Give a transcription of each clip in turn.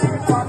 Thank you.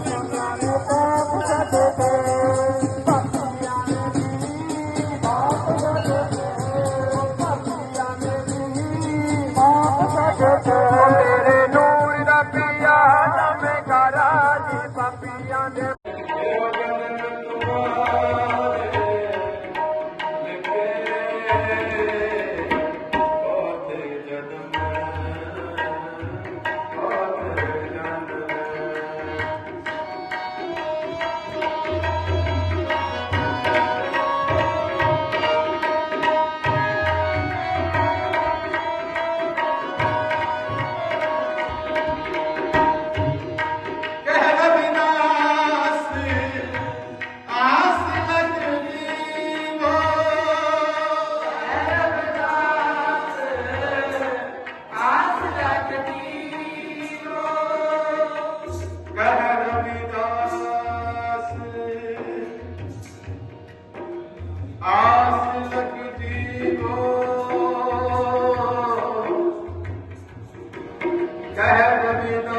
Amém.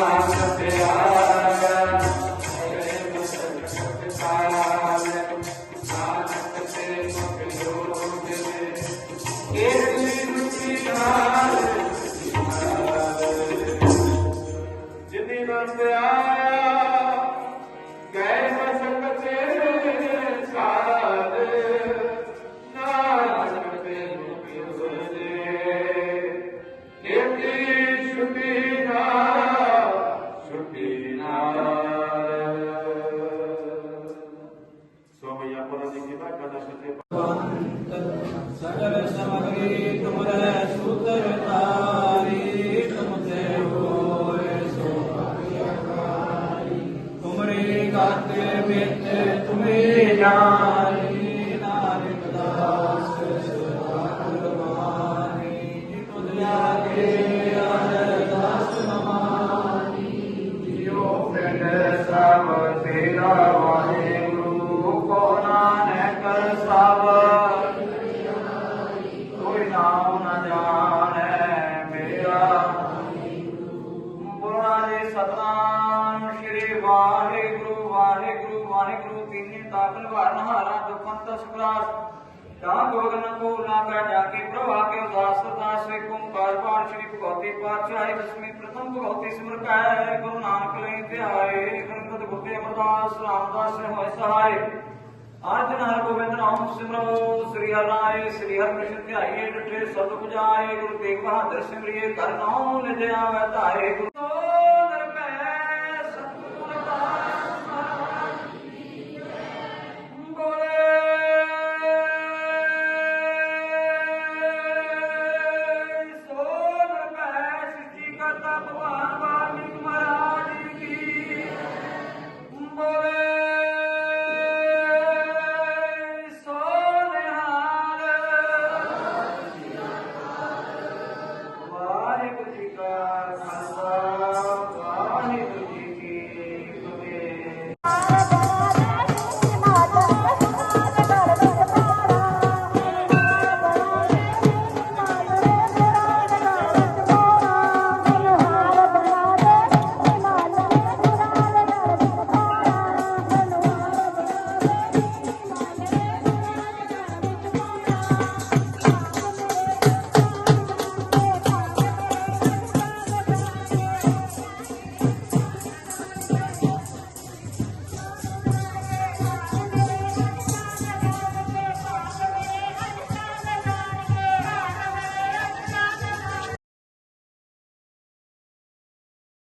class. सकल समग्री तुमरे सूत्र तारी तुमसे होए सो तुमरी गाते मित तुम्हें जानी ਤਾਕਲ ਵਾਰਨ ਹਾਰਾ ਦੁਖੰਤ ਸੁਖਰਾਸ ਤਾਂ ਗੋਗਨ ਕੋ ਨਾ ਕਾ ਜਾ ਕੇ ਪ੍ਰਭਾ ਕੇ ਉਦਾਸ ਦਾਸ ਵੇ ਓੰਕਾਰ ਪਾਠ, ਸ੍ਰੀ ਭਗਵਤੀ ਪਾਤਸ਼ਾਹੀ ਦਸਮੀ ਪ੍ਰਥਮ ਭਗਵਤੀ ਸਿਮਰ ਕੈ ਗੁਰੂ ਨਾਨਕ ਲਈ ਧਿਆਏ ਗੁਰਮਤਿ ਗੁਰਦੇ ਅਮਰਦਾਸ, ਰਾਮਦਾਸ ਨੇ ਹੋਏ ਸਹਾਇ ਅਰਜਨ ਹਰ ਗੋਬਿੰਦ ਨਾਮ ਸਿਮਰੋ, ਸ੍ਰੀ ਹਰਿ ਰਾਏ, ਸ੍ਰੀ ਹਰਿ ਕ੍ਰਿਸ਼ਨ ਧਿਆਈਏ ਡਟੇ ਸਦ ਪੁਜਾਏ ਗੁਰੂ ਤੇਗ ਬਹਾਦਰ ਸਿਮਰਿਏ ਕਰ ਨਾਮ ਲਿਜੇ ਆਵੇ ਧਾਰੇ ਗੁਰੂ Colorado.